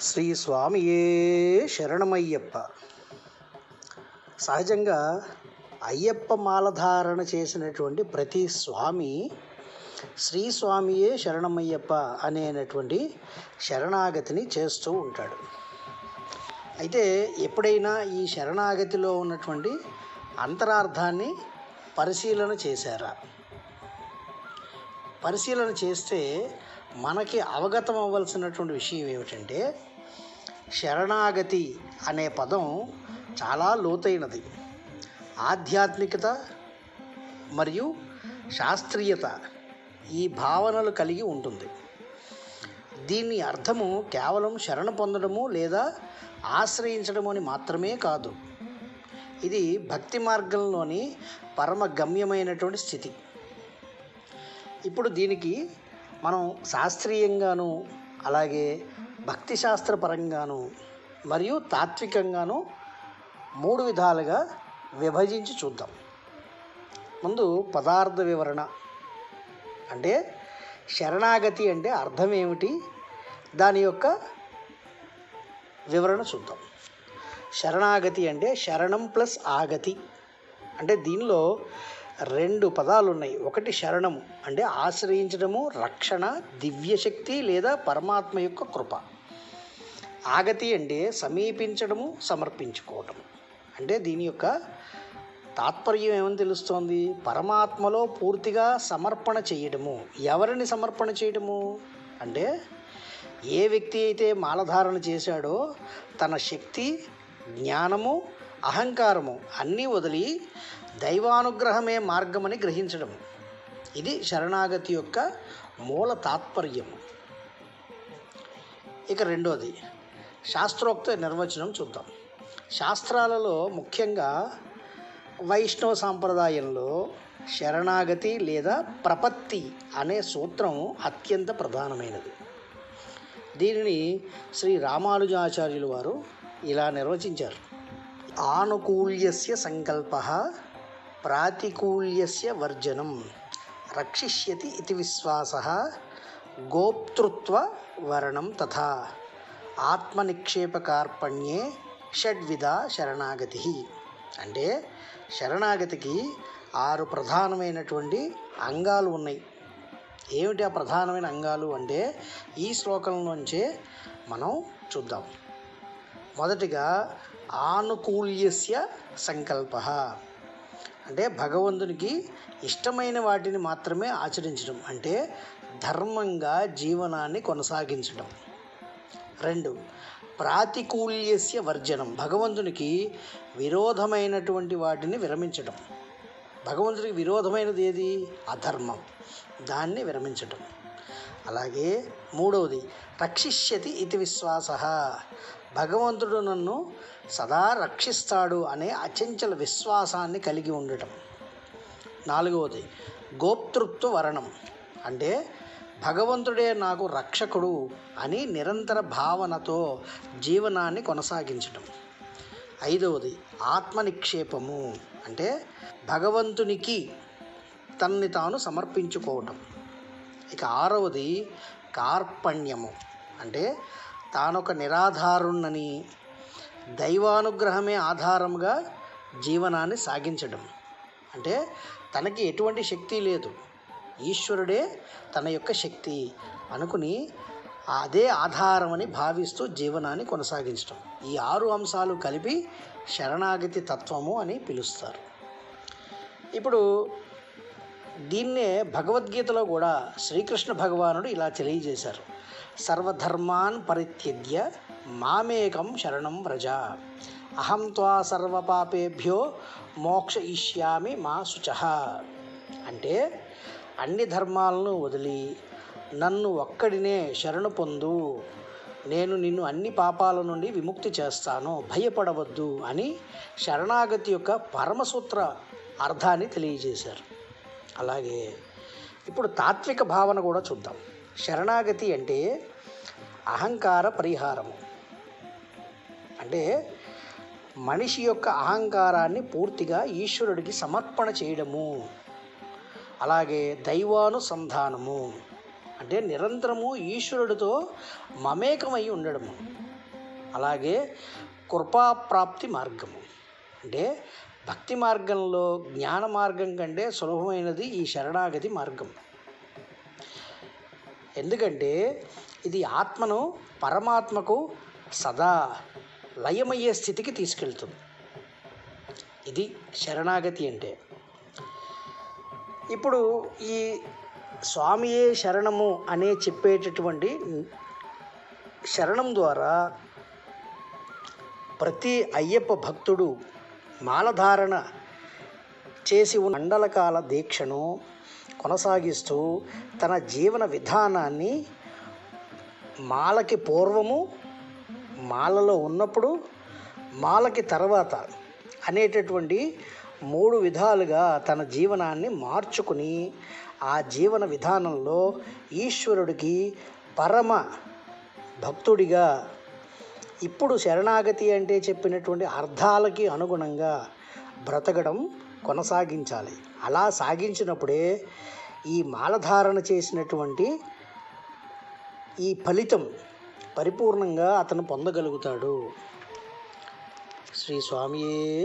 శ్రీ స్వామియే శరణమయ్యప్ప. సహజంగా అయ్యప్ప మాలధారణ చేసినటువంటి ప్రతి స్వామి శ్రీ స్వామియే శరణమయ్యప్ప అనేటువంటి శరణాగతిని చేస్తూ ఉంటాడు. అయితే ఎప్పుడైనా ఈ శరణాగతిలో ఉన్నటువంటి అంతరార్థాన్ని పరిశీలన చేశారా? పరిశీలన చేస్తే మనకి అవగతం అవ్వాల్సినటువంటి విషయం ఏమిటంటే శరణాగతి అనే పదం చాలా లోతైనది. ఆధ్యాత్మికత మరియు శాస్త్రీయత ఈ భావనలు కలిగి ఉంటుంది. దీని అర్థము కేవలం శరణ పొందడము లేదా ఆశ్రయించడము అని మాత్రమే కాదు. ఇది భక్తి మార్గంలోని పరమ గమ్యమైనటువంటి స్థితి. ఇప్పుడు దీనికి మనం శాస్త్రీయంగాను అలాగే భక్తి శాస్త్రపరంగాను మరియు తాత్వికంగాను మూడు విధాలుగా విభజించి చూద్దాం. ముందు పదార్థ వివరణ. అంటే శరణాగతి అంటే అర్థం ఏమిటి దాని యొక్క వివరణ చూద్దాం. శరణాగతి అంటే శరణం ప్లస్ ఆగతి. అంటే దీనిలో రెండు పదాలు ఉన్నాయి ఒకటి శరణము అంటే ఆశ్రయించడము రక్షణ దివ్యశక్తి లేదా పరమాత్మ యొక్క కృప. ఆగతి అంటే సమీపించడము సమర్పించుకోవటం అంటే దీని యొక్క తాత్పర్యం ఏమని తెలుస్తోంది? పరమాత్మలో పూర్తిగా సమర్పణ చేయడము. ఎవరిని సమర్పణ చేయడము? అంటే ఏ వ్యక్తి అయితే మాలధారణ చేశాడో తన శక్తి జ్ఞానము అహంకారము అన్నీ వదిలి దైవానుగ్రహమే మార్గమని గ్రహించడం ఇది శరణాగతి యొక్క మూల తాత్పర్యం ఇక రెండోది శాస్త్రోక్త నిర్వచనం చూద్దాం. శాస్త్రాలలో ముఖ్యంగా వైష్ణవ సాంప్రదాయంలో శరణాగతి లేదా ప్రపత్తి అనే సూత్రం అత్యంత ప్రధానమైనది. దీనిని శ్రీ రామానుజాచార్యులు వారు ఇలా నిర్వచించారు. ఆనుకూల్యస్య సంకల్ప ప్రాతికూల్యస్య వర్జనం రక్షిష్యతి ఇది విశ్వాస గోప్తృత్వ వరణం తథా ఆత్మనిక్షేపకార్పణ్యే షడ్విధ శరణాగతి. అంటే శరణాగతికి ఆరు ప్రధానమైనటువంటి అంగాలు ఉన్నాయి. ఏమిటి ఆ ప్రధానమైన అంగాలు? అంటే ఈ శ్లోకంలోంచే మనం చూద్దాం. మొదటిగా ఆనుకూల్యస్య సంకల్ప. అంటే భగవంతునికి ఇష్టమైన వాటిని మాత్రమే ఆచరించడం. అంటే ధర్మంగా జీవనాన్ని కొనసాగించడం. రెండు ప్రాతికూల్యస్య వర్జనం భగవంతునికి విరోధమైనటువంటి వాటిని విరమించడం భగవంతుడికి విరోధమైనది ఏది? అధర్మం. దాన్ని విరమించటం. అలాగే మూడవది రక్షిష్యతి ఇది విశ్వాస. భగవంతుడు నన్ను సదా రక్షిస్తాడు అనే అచంచల విశ్వాసాన్ని కలిగి ఉండటం. నాలుగవది గోప్తృత్వ వరణం అంటే భగవంతుడే నాకు రక్షకుడు అని నిరంతర భావనతో జీవనాన్ని కొనసాగించడం ఐదవది ఆత్మనిక్షేపము. అంటే భగవంతునికి తన్ని తాను సమర్పించుకోవటం. ఇక ఆరవది కార్పణ్యము. అంటే తానొక నిరాధారుణ్ణని దైవానుగ్రహమే ఆధారంగా జీవనాన్ని సాగించడం అంటే తనకి ఎటువంటి శక్తి లేదు. ఈశ్వరుడే తన యొక్క శక్తి అనుకుని అదే ఆధారమని భావిస్తూ జీవనాన్ని కొనసాగించడం ఈ ఆరు అంశాలు కలిపి శరణాగతి తత్వము అని పిలుస్తారు. ఇప్పుడు దీన్నే భగవద్గీతలో కూడా శ్రీకృష్ణ భగవానుడు ఇలా తెలియజేశారు. సర్వధర్మాన్ పరిత్యజ్య మామేకం శరణం వ్రజ. అహం త్వా సర్వపాపేభ్యో మోక్ష ఇష్యామి మా శుచ. అంటే అన్ని ధర్మాలను వదిలి నన్ను ఒక్కడినే శరణు పొందు. నేను నిన్ను అన్ని పాపాల నుండి విముక్తి చేస్తాను. భయపడవద్దు అని శరణాగతి యొక్క పరమసూత్ర అర్థాన్ని తెలియజేశారు. అలాగే ఇప్పుడు తాత్విక భావన కూడా చూద్దాం. శరణాగతి అంటే అహంకార పరిహారము. అంటే మనిషి యొక్క అహంకారాన్ని పూర్తిగా ఈశ్వరుడికి సమర్పణ చేయడము. అలాగే దైవానుసంధానము. అంటే నిరంతరము ఈశ్వరుడితో మమేకమై ఉండడము. అలాగే కృపాప్రాప్తి మార్గము. అంటే భక్తి మార్గంలో జ్ఞాన మార్గం కంటే సులభమైనది ఈ శరణాగతి మార్గం. ఎందుకంటే ఇది ఆత్మను పరమాత్మకు సదా లయమయ్యే స్థితికి తీసుకెళ్తుంది. ఇది శరణాగతి అంటే. ఇప్పుడు ఈ స్వామియే శరణము అనే చెప్పేటటువంటి శరణం ద్వారా ప్రతి అయ్యప్ప భక్తుడు మాలధారణ చేసి ఉన్న మండలకాల దీక్షను కొనసాగిస్తూ తన జీవన విధానాన్ని మాలకి పూర్వము మాలలో ఉన్నప్పుడు మాలకి తర్వాత అనేటటువంటి మూడు విధాలుగా తన జీవనాన్ని మార్చుకుని ఆ జీవన విధానంలో ఈశ్వరుడికి పరమ భక్తుడిగా ఇప్పుడు శరణాగతి అంటే చెప్పినటువంటి అర్థాలకి అనుగుణంగా బ్రతకడం కొనసాగించాలి. అలా సాగించినప్పుడే ఈ మాలధారణ చేసినటువంటి ఈ ఫలితం పరిపూర్ణంగా అతను పొందగలుగుతాడు. శ్రీ స్వామియే